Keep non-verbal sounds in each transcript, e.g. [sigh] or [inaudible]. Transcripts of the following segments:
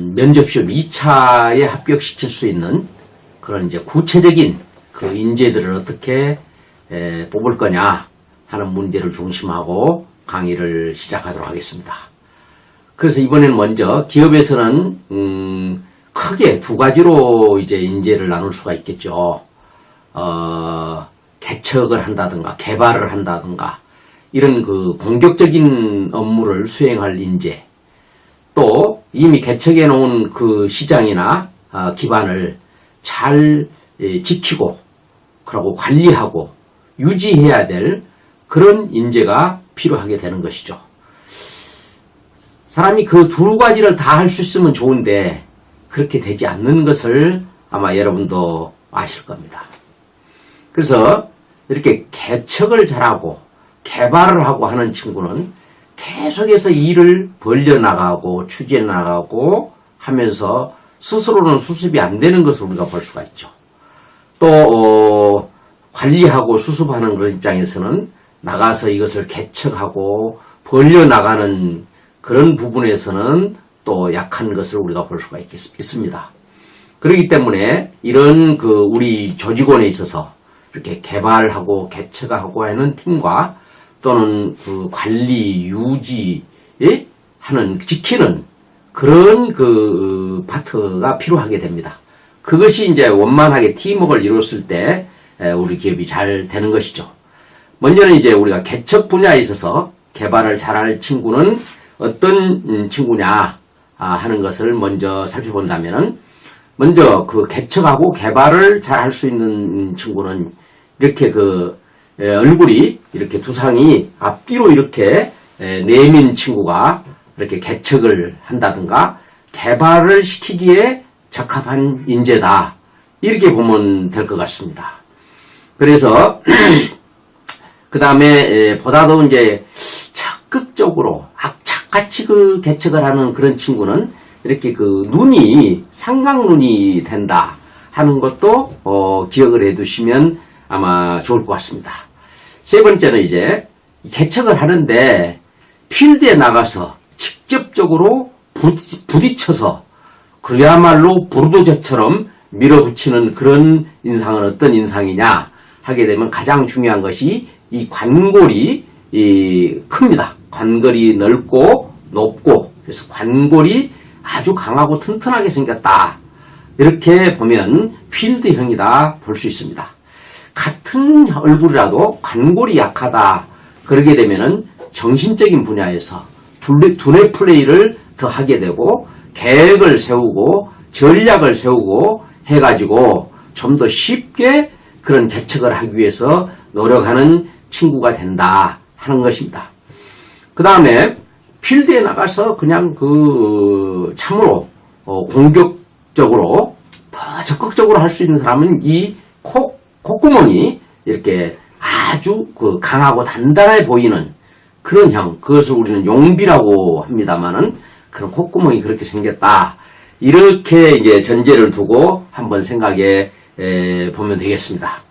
면접시험 2차에 합격시킬 수 있는 그런 이제 구체적인 그 인재들을 어떻게 에, 뽑을 거냐 하는 문제를 중심하고 강의를 시작하도록 하겠습니다. 그래서 이번에는 먼저 기업에서는 음, 크게 두 가지로 이제 인재를 나눌 수가 있겠죠. 어, 개척을 한다든가 개발을 한다든가 이런 그 공격적인 업무를 수행할 인재 또 이미 개척해 놓은 그 시장이나 아, 기반을 잘 예, 지키고 그러고 관리하고 유지해야 될 그런 인재가 필요하게 되는 것이죠. 사람이 그 두 가지를 다 할 수 있으면 좋은데 그렇게 되지 않는 것을 아마 여러분도 아실 겁니다. 그래서 이렇게 개척을 잘하고 개발을 하고 하는 친구는 계속해서 일을 벌려나가고 추진나가고 하면서 스스로는 수습이 안 되는 것을 우리가 볼 수가 있죠. 또 어, 관리하고 수습하는 그런 입장에서는 나가서 이것을 개척하고 벌려나가는 그런 부분에서는 또 약한 것을 우리가 볼 수가 있겠, 있습니다. 그렇기 때문에 이런 그 우리 조직원에 있어서 이렇게 개발하고 개척하고 하는 팀과 또는 그 관리 유지 예? 하는 지키는 그런 그 파트가 필요하게 됩니다. 그것이 이제 원만하게 팀워크를 이뤘을 때 에, 우리 기업이 잘 되는 것이죠. 먼저는 이제 우리가 개척 분야에 있어서 개발을 잘할 친구는 어떤 음, 친구냐 아, 하는 것을 먼저 살펴본다면은 먼저 그 개척하고 개발을 잘 할 수 있는 친구는 이렇게 그 에, 얼굴이 이렇게 두상이 앞뒤로 이렇게 에, 내민 친구가 이렇게 개척을 한다든가 개발을 시키기에 적합한 인재다 이렇게 보면 될 것 같습니다. 그래서 그 다음에 보다도 이제 적극적으로 악착같이 그 개척을 하는 그런 친구는 이렇게 그 눈이 상강눈이 된다 하는 것도 어, 기억을 해두시면 아마 좋을 것 같습니다. 세 번째는 이제 개척을 하는데 필드에 나가서 직접적으로 부딪- 부딪혀서 그야말로 부르도저처럼 밀어붙이는 그런 인상은 어떤 인상이냐 하게 되면 가장 중요한 것이 이 관골이 이 큽니다. 관골이 넓고 높고 그래서 관골이 아주 강하고 튼튼하게 생겼다. 이렇게 보면 필드형이다 볼 수 있습니다. 같은 얼굴이라도 관골이 약하다. 그러게 되면은 정신적인 분야에서 두뇌, 플레이를 더 하게 되고 계획을 세우고 전략을 세우고 해가지고 좀 더 쉽게 그런 개척을 하기 위해서 노력하는 친구가 된다 하는 것입니다. 그 다음에 필드에 나가서 그냥 그 참으로 어, 공격적으로 더 적극적으로 할 수 있는 사람은 이 코, 콧구멍이 이렇게 아주 그 강하고 단단해 보이는 그런 형, 그것을 우리는 용비라고 합니다만은 그런 콧구멍이 그렇게 생겼다. 이렇게 이제 전제를 두고 한번 생각해 에, 보면 되겠습니다.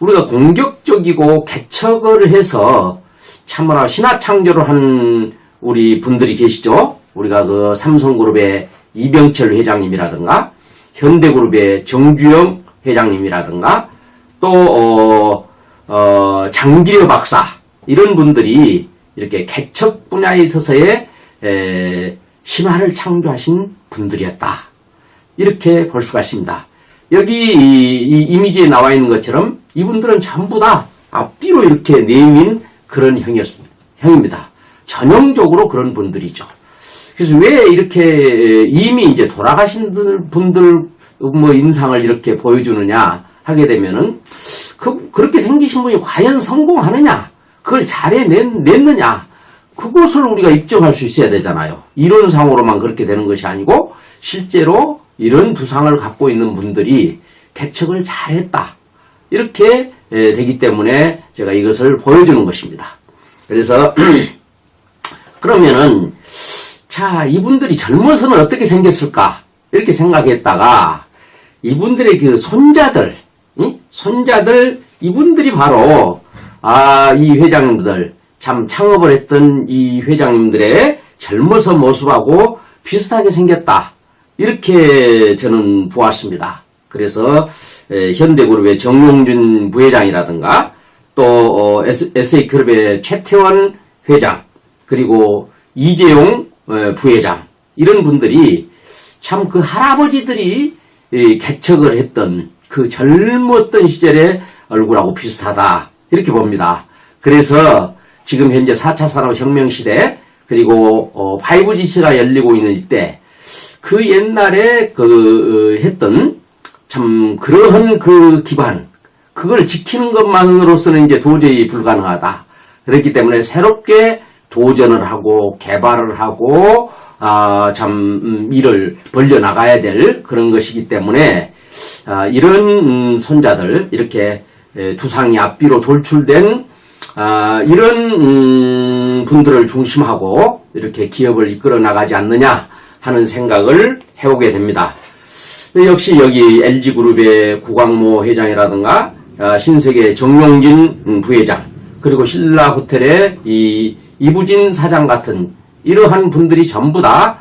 우리가 공격적이고 개척을 해서 참으로 신화 창조를 한 우리 분들이 계시죠? 우리가 그 삼성그룹의 이병철 회장님이라든가 현대그룹의 정주영 회장님이라든가 또 어, 어, 장기려 박사 이런 분들이 이렇게 개척 분야에 있어서의 에, 신화를 창조하신 분들이었다. 이렇게 볼 수가 있습니다. 여기 이, 이 이미지에 나와 있는 것처럼 이분들은 전부 다 앞뒤로 이렇게 내민 그런 형이었, 형입니다. 전형적으로 그런 분들이죠. 그래서 왜 이렇게 이미 이제 돌아가신 분들 뭐 인상을 이렇게 보여주느냐 하게 되면은 그, 그렇게 생기신 분이 과연 성공하느냐 그걸 잘해냈느냐 그것을 우리가 입증할 수 있어야 되잖아요. 이론상으로만 그렇게 되는 것이 아니고 실제로 이런 두상을 갖고 있는 분들이 개척을 잘했다. 이렇게 에, 되기 때문에 제가 이것을 보여주는 것입니다. 그래서 [clears throat] 그러면은 자 이분들이 젊어서는 어떻게 생겼을까 이렇게 생각했다가 이분들의 그 손자들 이? 손자들 이분들이 바로 아 이 회장님들. 참 창업을 했던 이 회장님들의 젊어서 모습하고 비슷하게 생겼다. 이렇게 저는 보았습니다. 그래서 에, 현대그룹의 정용준 부회장이라든가 또 어, SA그룹의 최태원 회장 그리고 이재용 어, 부회장. 이런 분들이 참 그 할아버지들이 이 개척을 했던 그 젊었던 시절의 얼굴하고 비슷하다 이렇게 봅니다. 그래서 지금 현재 4차 산업혁명 시대 그리고 어, 5G가 열리고 있는 이때 그 옛날에 그 어, 했던 참 그러한 그 기반 그걸 지키는 것만으로서는 이제 도저히 불가능하다. 그렇기 때문에 새롭게 도전을 하고 개발을 하고 아 참 음, 일을 벌려 나가야 될 그런 것이기 때문에 아, 이런 음, 손자들 이렇게 에, 두상이 앞뒤로 돌출된 아, 이런 음, 분들을 중심하고 이렇게 기업을 이끌어 나가지 않느냐 하는 생각을 해오게 됩니다. 네, 역시 여기 LG그룹의 구광모 회장이라든가 아, 신세계 정용진 음, 부회장 그리고 신라호텔의 이 이부진 사장 같은 이러한 분들이 전부 다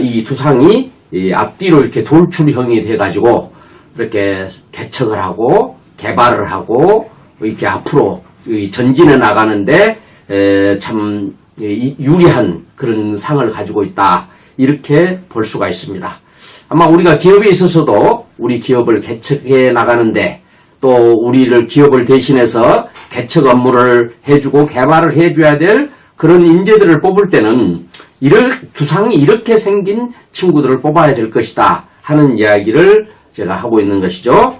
이 두상이 이 앞뒤로 이렇게 돌출형이 돼가지고 이렇게 개척을 하고 개발을 하고 이렇게 앞으로 이 전진해 나가는데 에, 참 이- 유리한 그런 상을 가지고 있다 이렇게 볼 수가 있습니다. 아마 우리가 기업에 있어서도 우리 기업을 개척해 나가는데 또 우리를 기업을 대신해서 개척 업무를 해주고 개발을 해줘야 될 그런 인재들을 뽑을 때는 이를 두상이 이렇게 생긴 친구들을 뽑아야 될 것이다 하는 이야기를 제가 하고 있는 것이죠.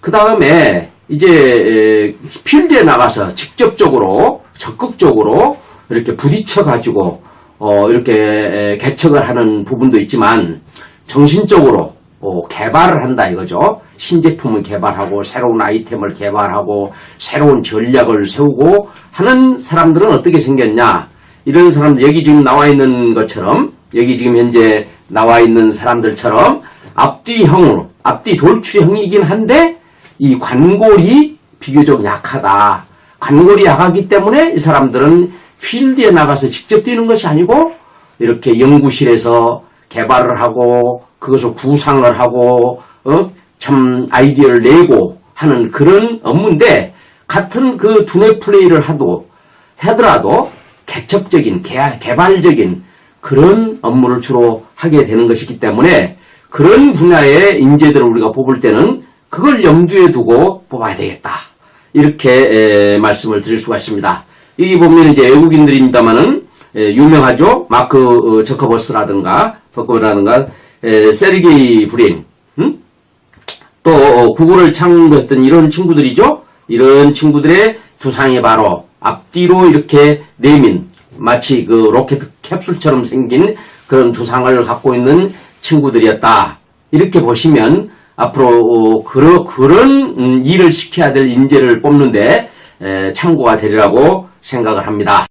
그 다음에 이제 에, 필드에 나가서 직접적으로 적극적으로 이렇게 부딪혀 가지고 어, 이렇게 에, 개척을 하는 부분도 있지만 정신적으로 어, 개발을 한다 이거죠. 신제품을 개발하고 새로운 아이템을 개발하고 새로운 전략을 세우고 하는 사람들은 어떻게 생겼냐? 이런 사람들 여기 지금 나와 있는 것처럼 여기 지금 현재 나와 있는 사람들처럼 앞뒤형으로 앞뒤 돌출형이긴 한데 이 관골이 비교적 약하다. 관골이 약하기 때문에 이 사람들은 필드에 나가서 직접 뛰는 것이 아니고 이렇게 연구실에서 개발을 하고 그것을 구상을 하고 어? 참 아이디어를 내고 하는 그런 업무인데 같은 그 두뇌 플레이를 하도 하더라도 개척적인 개, 개발적인 그런 업무를 주로 하게 되는 것이기 때문에 그런 분야의 인재들을 우리가 뽑을 때는 그걸 염두에 두고 뽑아야 되겠다. 이렇게 에, 말씀을 드릴 수가 있습니다. 여기 보면 이제 외국인들입니다만은 에, 유명하죠. 마크 어, 저커버스라든가 버커라든가 세르게이 브린, 음? 또 어, 구글을 창조했던 이런 친구들이죠. 이런 친구들의 두상이 바로 앞뒤로 이렇게 내민 마치 그 로켓 캡슐처럼 생긴 그런 두상을 갖고 있는 친구들이었다. 이렇게 보시면 앞으로 어, 그러, 그런 음, 일을 시켜야 될 인재를 뽑는데 에, 참고가 되리라고 생각을 합니다.